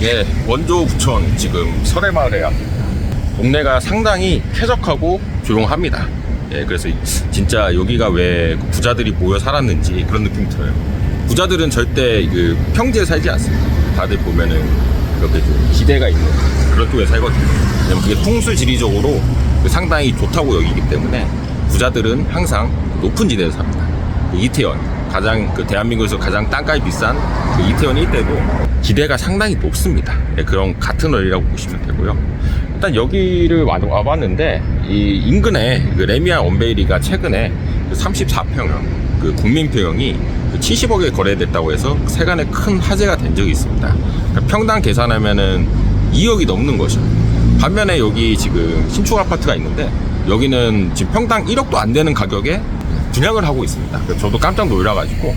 예, 원조 부천 지금 설해마을에 왔습니다. 동네가 상당히 쾌적하고 조용합니다. 예, 그래서 진짜 여기가 왜그 부자들이 모여 살았는지 그런 느낌이 들어요. 부자들은 절대 그 평지에 살지 않습니다. 다들 보면은 이렇게 좀 기대가 있는 그런 쪽에 살거든요. 왜냐면 그게 풍수 지리적으로 그 상당히 좋다고 여기기 때문에 부자들은 항상 높은 지대에서 삽니다. 그 이태원 가장 그 대한민국에서 가장 땅값이 비싼 그 이태원 일대도 기대가 상당히 높습니다. 예, 그런 같은 원리라고 보시면 되고요. 일단 여기를 와, 와봤는데 이 인근에 그 레미안 원베이리가 최근에 그 34평형 그 국민평형이 그 70억에 거래됐다고 해서 세간에 큰 화제가 된 적이 있습니다. 그러니까 평당 계산하면은 2억이 넘는 거죠. 반면에 여기 지금 신축 아파트가 있는데 여기는 지금 평당 1억도 안 되는 가격에 분양을 하고 있습니다. 저도 깜짝 놀라가지고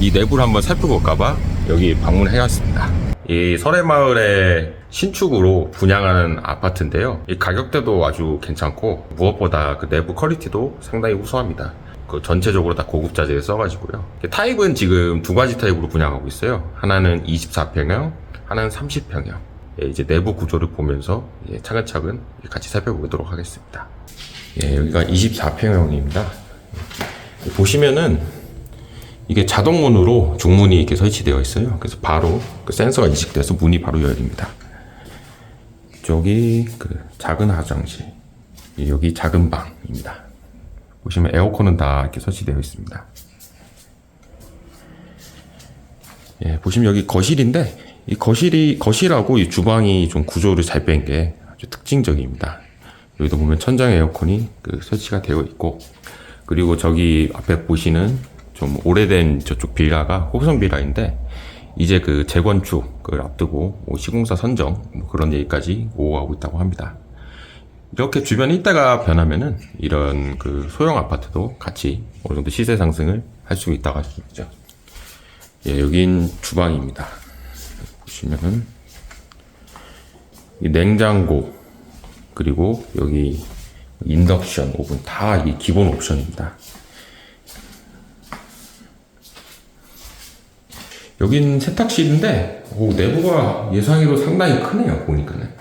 이 내부를 한번 살펴볼까봐 여기 방문해왔습니다. 이 설해마을의 신축으로 분양하는 아파트인데요. 이 가격대도 아주 괜찮고 무엇보다 그 내부 퀄리티도 상당히 우수합니다. 그 전체적으로 다 고급 자재를 써가지고요. 타입은 지금 두 가지 타입으로 분양하고 있어요. 하나는 24평형, 하나는 30평형. 예, 이제 내부 구조를 보면서 예, 차근차근 같이 살펴보도록 하겠습니다. 예, 여기가 24평형입니다. 보시면은 이게 자동문으로 중문이 이렇게 설치되어 있어요. 그래서 바로 그 센서가 인식돼서 문이 바로 열립니다. 저기 그 작은 화장실, 여기 작은 방입니다. 보시면 에어컨은 다 이렇게 설치되어 있습니다. 예, 보시면 여기 거실인데 이 거실이 거실하고 이 주방이 좀 구조를 잘 뺀 게 아주 특징적입니다. 여기도 보면 천장 에어컨이 그 설치가 되어 있고 그리고 저기 앞에 보시는 좀 오래된 저쪽 빌라가 호성 빌라인데 이제 그 재건축을 앞두고 뭐 시공사 선정 뭐 그런 얘기까지 오가고 있다고 합니다. 이렇게 주변 일대가 변하면은 이런 그 소형 아파트도 같이 어느 정도 시세 상승을 할 수 있다고 할 수 있죠. 예, 여긴 주방입니다. 보시면은 이 냉장고 그리고 여기 인덕션 오븐 다 이게 기본 옵션입니다. 여긴 세탁실인데 오, 내부가 예상외로 상당히 크네요 보니까는.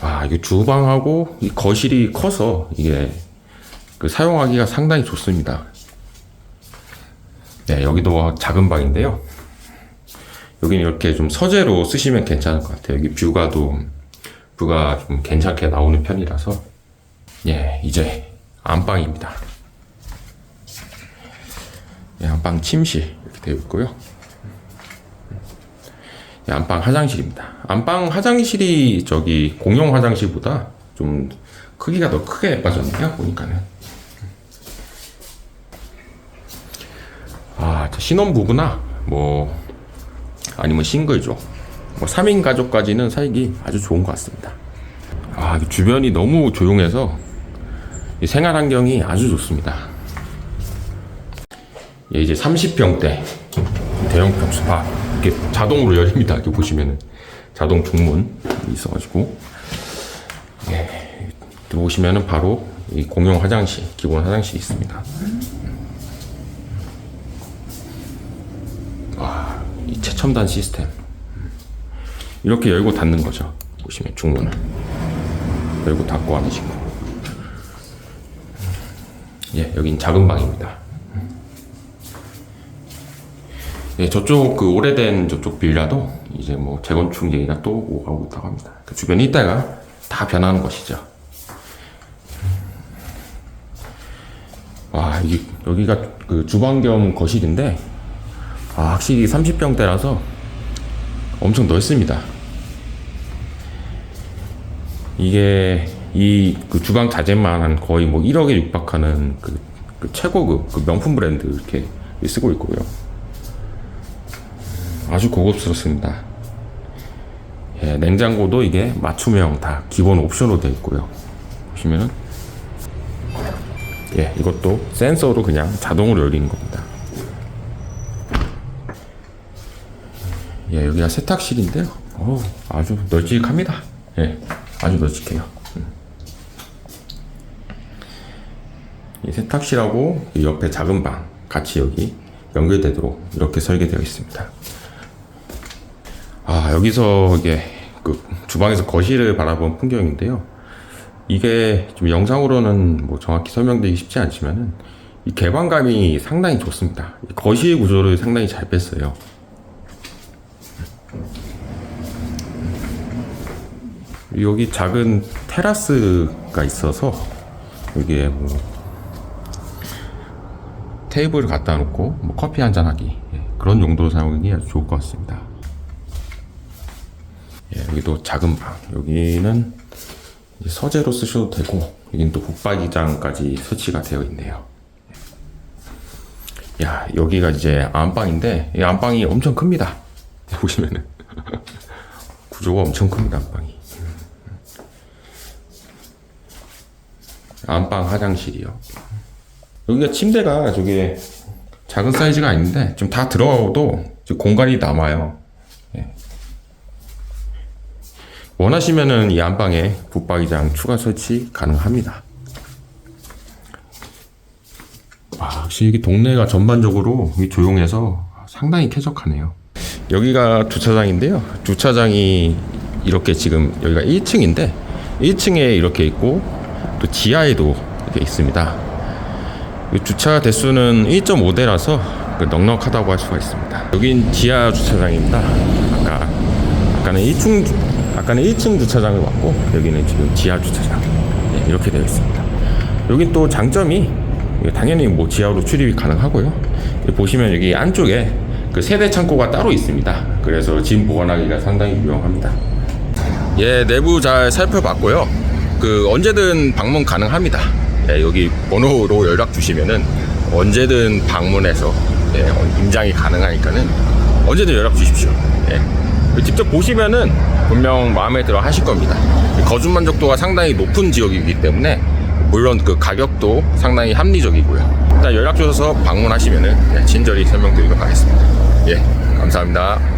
아, 이게 주방하고 이 거실이 커서 이게 그 사용하기가 상당히 좋습니다. 네, 여기도 작은 방인데요. 여기는 이렇게 좀 서재로 쓰시면 괜찮을 것 같아요. 여기 뷰가도 뷰가 좀 괜찮게 나오는 편이라서 예, 이제 안방입니다. 예, 안방 침실 이렇게 되어 있고요. 예, 안방 화장실입니다. 안방 화장실이 저기 공용 화장실보다 좀 크기가 더 크게 빠졌네요. 보니까는. 아, 저 신혼부부나 뭐 아니면 싱글족, 뭐 3인 가족까지는 살기 아주 좋은 것 같습니다. 아, 이 주변이 너무 조용해서 이 생활 환경이 아주 좋습니다. 예, 이제 30평대 대형 평수 아, 이렇게 자동으로 열립니다. 이렇게 보시면은 자동 중문이 있어가지고 예, 들어오시면은 바로 이 공용 화장실, 기본 화장실이 있습니다. 와, 이 최 첨단 시스템. 이렇게 열고 닫는 거죠. 보시면 중문을 열고 닫고 하는 식으로. 예, 여긴 작은 방입니다. 예, 저쪽 그 오래된 저쪽 빌라도 이제 뭐 재건축 얘기가 또 오가고 있다고 합니다. 그 주변 일대가 다 변하는 것이죠. 와, 이, 여기가 그 주방 겸 거실인데, 아, 확실히 30평대라서 엄청 넓습니다. 이게 이 그 주방 자재만 한 거의 뭐 1억에 육박하는 그, 그 최고급 그 명품 브랜드 이렇게 쓰고 있고요. 아주 고급스럽습니다. 예, 냉장고도 이게 맞춤형 다 기본 옵션으로 되어 있고요. 보시면은 예, 이것도 센서로 그냥 자동으로 열리는 겁니다. 예, 여기가 세탁실인데요. 어, 아주 널찍합니다. 예, 아주 널찍해요. 음. 이 세탁실하고 이 옆에 작은 방 같이 여기 연결되도록 이렇게 설계되어 있습니다. 아 여기서 이게 그 주방에서 거실을 바라본 풍경인데요. 이게 좀 영상으로는 뭐 정확히 설명드리기 쉽지 않지만은 이 개방감이 상당히 좋습니다. 이 거실 구조를 상당히 잘 뺐어요. 여기 작은 테라스가 있어서 여기에 뭐 테이블을 갖다 놓고 뭐 커피 한 잔 하기 예, 그런 용도로 사용하기 아주 좋을 것 같습니다. 예, 여기도 작은 방 여기는 서재로 쓰셔도 되고 여기는 또 북박이장까지 설치가 되어 있네요. 야 여기가 이제 안방인데 이 안방이 엄청 큽니다. 보시면은 구조가 엄청 큽니다 안방이. 안방 화장실이요. 여기가 침대가 저게 작은 사이즈가 아닌데 좀 다 들어가도 공간이 남아요. 예. 원하시면은 이 안방에 붙박이장 추가 설치 가능합니다. 와, 확실히 이게 동네가 전반적으로 이 조용해서 상당히 쾌적하네요. 여기가 주차장인데요. 주차장이 이렇게 지금 여기가 1층인데 1층에 이렇게 있고 또 지하에도 있습니다. 이 주차 대수는 1.5대라서 그 넉넉하다고 할 수가 있습니다. 여긴 지하 주차장입니다. 아까 아까는 1층 아까는 1층 주차장을 왔고 여기는 지금 지하 주차장 네, 이렇게 되어 있습니다. 여긴 또 장점이 당연히 뭐 지하로 출입이 가능하고요. 보시면 여기 안쪽에 그 세대 창고가 따로 있습니다. 그래서 짐 보관하기가 상당히 유용합니다. 예, 내부 잘 살펴봤고요. 그 언제든 방문 가능합니다. 예, 여기 번호로 연락 주시면은 언제든 방문해서 예, 임장이 가능하니까는 언제든 연락 주십시오. 예. 직접 보시면은 분명 마음에 들어 하실 겁니다. 거주 만족도가 상당히 높은 지역이기 때문에 물론 그 가격도 상당히 합리적이고요. 일단 연락 주셔서 방문하시면은 예, 친절히 설명드리도록 하겠습니다. 예, 감사합니다.